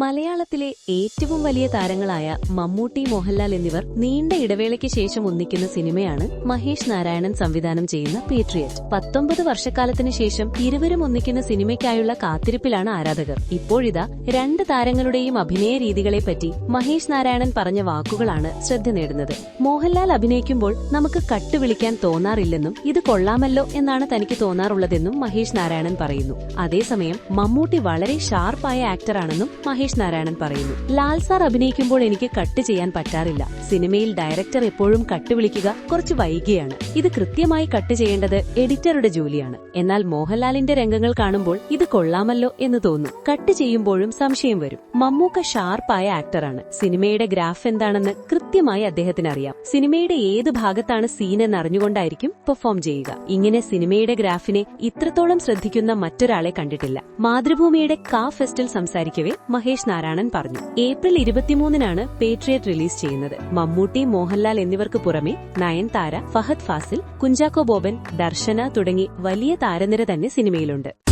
മലയാളത്തിലെ ഏറ്റവും വലിയ താരങ്ങളായ മമ്മൂട്ടി മോഹൻലാൽ എന്നിവർ നീണ്ട ഇടവേളയ്ക്ക് ശേഷം ഒന്നിക്കുന്ന സിനിമയാണ് മഹേഷ് നാരായണൻ സംവിധാനം ചെയ്യുന്ന പേട്രിയറ്റ് പത്തൊമ്പത് വർഷക്കാലത്തിന് ശേഷം ഇരുവരും ഒന്നിക്കുന്ന സിനിമയ്ക്കായുള്ള കാത്തിരിപ്പിലാണ് ആരാധകർ. ഇപ്പോഴിതാ രണ്ട് താരങ്ങളുടെയും അഭിനയ രീതികളെപ്പറ്റി മഹേഷ് നാരായണൻ പറഞ്ഞ വാക്കുകളാണ് ശ്രദ്ധ നേടുന്നത്. മോഹൻലാൽ അഭിനയിക്കുമ്പോൾ നമുക്ക് കട്ട് വിളിക്കാൻ തോന്നാറില്ലെന്നും ഇത് കൊള്ളാമല്ലോ എന്നാണ് തനിക്ക് തോന്നാറുള്ളതെന്നും മഹേഷ് നാരായണൻ പറയുന്നു. അതേസമയം മമ്മൂട്ടി വളരെ ഷാർപ്പായ ആക്ടറാണെന്നും മഹേഷ് നാരായണൻ പറയുന്നു ലാൽ സാർ അഭിനയിക്കുമ്പോൾ എനിക്ക് കട്ട് ചെയ്യാൻ പറ്റാറില്ല. സിനിമയിൽ ഡയറക്ടർ എപ്പോഴും കട്ട് വിളിക്കുക കുറച്ച് വൈകിയാണ്. ഇത് കൃത്യമായി കട്ട് ചെയ്യേണ്ടത് എഡിറ്ററുടെ ജോലിയാണ്. എന്നാൽ മോഹൻലാലിന്റെ രംഗങ്ങൾ കാണുമ്പോൾ ഇത് കൊള്ളാമല്ലോ എന്ന് തോന്നും. കട്ട് ചെയ്യുമ്പോഴും സംശയം വരും. മമ്മൂക്ക ഷാർപ്പായ ആക്ടറാണ്. സിനിമയുടെ ഗ്രാഫ് എന്താണെന്ന് കൃത്യമായി അദ്ദേഹത്തിന് അറിയാം സിനിമയുടെ ഏത് ഭാഗത്താണ് സീൻ എന്ന് അറിഞ്ഞുകൊണ്ടായിരിക്കും പെർഫോം ചെയ്യുക. ഇങ്ങനെ സിനിമയുടെ ഗ്രാഫിനെ ഇത്രത്തോളം ശ്രദ്ധിക്കുന്ന മറ്റൊരാളെ കണ്ടിട്ടില്ല. മാതൃഭൂമിയുടെ കാ ഫെസ്റ്റിൽ സംസാരിക്കവേ മഹേഷ് നാരായണൻ പറഞ്ഞു. ഏപ്രിൽ ഇരുപത്തിമൂന്നിനാണ് പേട്രിയറ്റ് റിലീസ് ചെയ്യുന്നത്. മമ്മൂട്ടി മോഹൻലാൽ എന്നിവർക്ക് പുറമെ നയൻതാര ഫഹദ് ഫാസിൽ കുഞ്ചാക്കോ ബോബൻ ദർശന തുടങ്ങി വലിയ താരനിര തന്നെ സിനിമയിലുണ്ട്.